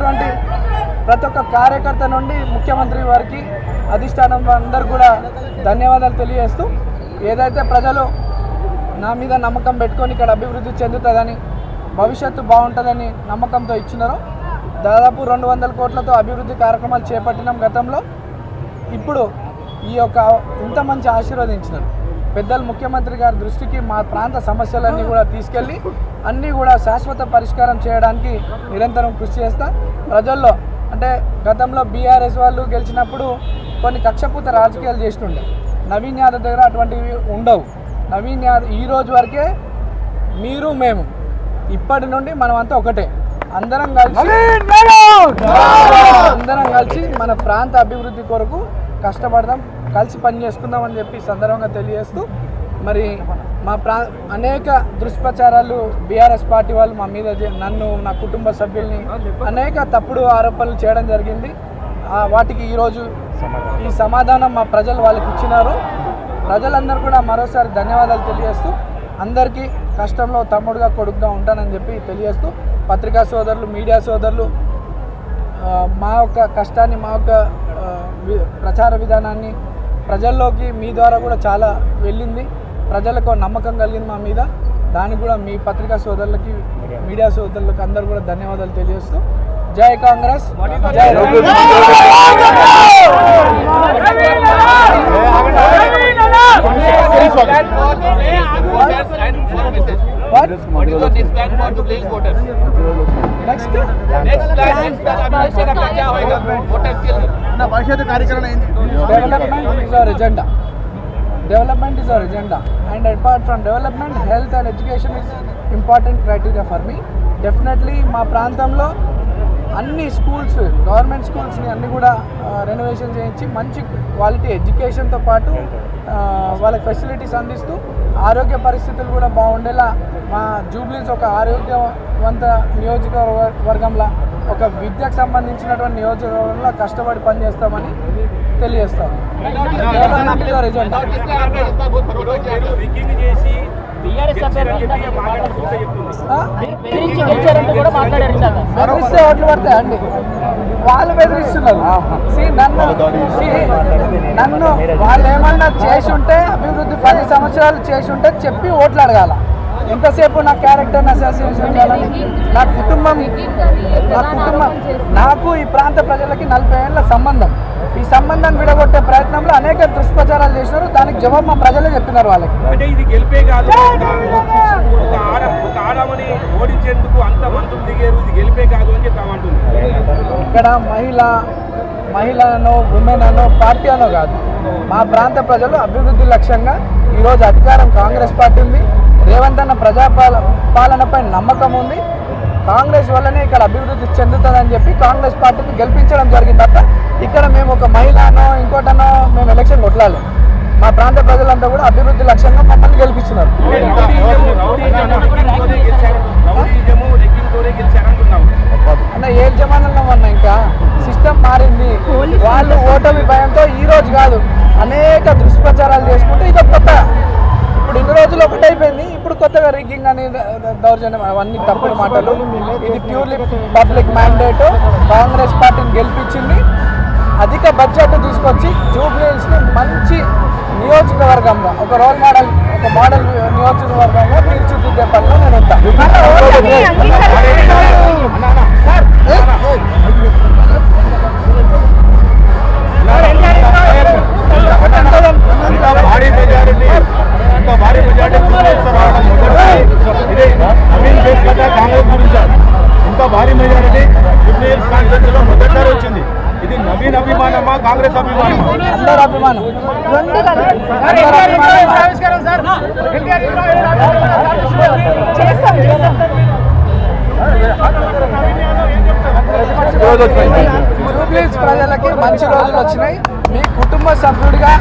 ఉన్నటువంటి ప్రతి ఒక్క కార్యకర్త నుండి ముఖ్యమంత్రి వారికి అధిష్టానం అందరు కూడా ధన్యవాదాలు తెలియజేస్తూ ఏదైతే ప్రజలు నా మీద నమ్మకం పెట్టుకొని ఇక్కడ అభివృద్ధి చెందుతుందని భవిష్యత్తు బాగుంటుందని నమ్మకంతో ఇచ్చినారో దాదాపు రెండు వందల కోట్లతో అభివృద్ధి కార్యక్రమాలు చేపట్టినాం గతంలో. ఇప్పుడు ఈ యొక్క ఇంత మంచి ఆశీర్వదించినారు. పెద్దలు ముఖ్యమంత్రి గారి దృష్టికి మా ప్రాంత సమస్యలన్నీ కూడా తీసుకెళ్ళి అన్నీ కూడా శాశ్వత పరిష్కారం చేయడానికి నిరంతరం కృషి చేస్తా ప్రజల్లో అంటే గతంలో బీఆర్ఎస్ వాళ్ళు గెలిచినప్పుడు కొన్ని కక్షపూత రాజకీయాలు చేస్తుండే. నవీన్ యాదవ్ దగ్గర అటువంటివి ఉండవు. నవీన్ యాదవ్ ఈ రోజు వరకే మీరు మేము ఇప్పటి నుండి మనం అంతా ఒకటే. అందరం కలిసి అందరం కలిసి మన ప్రాంత అభివృద్ధి కొరకు కష్టపడదాం కలిసి పని చేసుకుందాం అని చెప్పి సందర్భంగా తెలియజేస్తూ మరి మా ప్రా అనేక దుష్ప్రచారాలు బీఆర్ఎస్ పార్టీ వాళ్ళు మా మీద నన్ను నా కుటుంబ సభ్యుల్ని అనేక తప్పుడు ఆరోపణలు చేయడం జరిగింది. వాటికి ఈరోజు ఈ సమాధానం మా ప్రజలు వాళ్ళకి ఇచ్చినారు. ప్రజలందరూ కూడా మరోసారి ధన్యవాదాలు తెలియజేస్తూ అందరికీ కష్టంలో తమ్ముడుగా కొడుకుగా ఉంటానని చెప్పి తెలియజేస్తూ పత్రికా సోదరులు మీడియా సోదరులు మా యొక్క కష్టాన్ని మా యొక్క ప్రచార విధానాన్ని ప్రజల్లోకి మీ ద్వారా కూడా చాలా వెళ్ళింది. ప్రజలకు నమ్మకం కలిగింది మా మీద దానికి కూడా మీ పత్రికా సోదరులకి మీడియా సోదరులకు అందరు కూడా ధన్యవాదాలు తెలియజేస్తూ జై కాంగ్రెస్ జై భవిష్యత్ కార్యక్రమం agenda development is our agenda. And is from development And apart from development, health and education is important definitely మా ప్రాంతంలో అన్ని స్కూల్స్ గవర్నమెంట్ స్కూల్స్ని అన్ని కూడా రెనోవేషన్ చేయించి మంచి క్వాలిటీ ఎడ్యుకేషన్తో పాటు వాళ్ళకి ఫెసిలిటీస్ అందిస్తూ ఆరోగ్య పరిస్థితులు కూడా బాగుండేలా మా జూబ్లీస్ ఒక ఆరోగ్యవంత నియోజకవర్గంలో ఒక విద్యకు సంబంధించినటువంటి నియోజకవర్గంలో కష్టపడి పనిచేస్తామని తెలియజేస్తాం చేసి బెదిరిస్తే ఓట్లు అండి వాళ్ళు బెదిరిస్తున్నారు నన్ను వాళ్ళు ఏమన్నా చేసి ఉంటే అభివృద్ధి పది సంవత్సరాలు చేసి ఉంటే చెప్పి ఓట్లు అడగాల. ఎంతసేపు నా క్యారెక్టర్ అసోసియేషన్ చేయాలని నా కుటుంబం నా కుటుంబం నాకు ఈ ప్రాంత ప్రజలకి నలభై ఏళ్ళ సంబంధం. ఈ సంబంధం విడగొట్టే ప్రయత్నంలో అనేక దుష్ప్రచారాలు చేసినారు. దానికి జవాబు మా ప్రజలే చెప్పినారు వాళ్ళకి. అంటే ఇది గెలిపే కాదు. ఒక- ఒక ఆడ ఒక ఆడమని ఓడించేందుకు అంత మందులు దిగారు. ఇది గెలిపే కాదు అని చెప్పి అంటుంది. ఇక్కడ మహిళ మహిళనో ఉమెన్ అనో పార్టీ అనో కాదు. మా ప్రాంత ప్రజలు అభివృద్ధి లక్ష్యంగా ఈరోజు అధికారం కాంగ్రెస్ పార్టీ ఉంది. రేవంత్ అన్న ప్రజాపాల పాలనపై నమ్మకం ఉంది. కాంగ్రెస్ వల్లనే ఇక్కడ అభివృద్ధి చెందుతుందని చెప్పి కాంగ్రెస్ పార్టీని గెలిపించడం జరిగింది తప్ప ఇక్కడ మేము ఒక మహిళనో ఇంకోటనో మేము ఎలక్షన్ కొట్లాలి మా ప్రాంత ప్రజలంతా కూడా అభివృద్ధి లక్ష్యంగా మమ్మల్ని గెలిపించినారు అన్న ఏ జమానంలో ఉన్న ఇంకా? సిస్టమ్ మారింది. వాళ్ళు ఓటమి భయంతో ఈ రోజు కాదు. రిగ్గింగ్ దౌర్జన్యం అవన్నీ తప్పుడు మాటలు ఇది ప్యూర్లీ పబ్లిక్ మ్యాండేట్ కాంగ్రెస్ పార్టీని గెలిపించింది అధిక బడ్జెట్ తీసుకొచ్చి జూబ్లీహిల్స్ని మంచి నియోజకవర్గంలో ఒక రోల్ మోడల్ ఒక మోడల్ నియోజకవర్గంలో తీర్చిదిద్దే పనిలో నేను ఉంటాను అందరు అభిమానం అందరు అభిమానం ప్రజలకి మంచి రోజులు వచ్చినాయి మీ కుటుంబ సభ్యుడిగా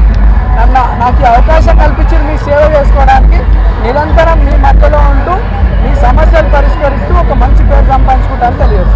నన్ను నాకు అవకాశం కల్పించి మీ సేవ చేసుకోవడానికి నిరంతరం మీ మధ్యలో ఉంటూ మీ సమస్యలు పరిష్కరిస్తూ ఒక మంచి పేరు సంపాదించుకుంటారని తెలియదు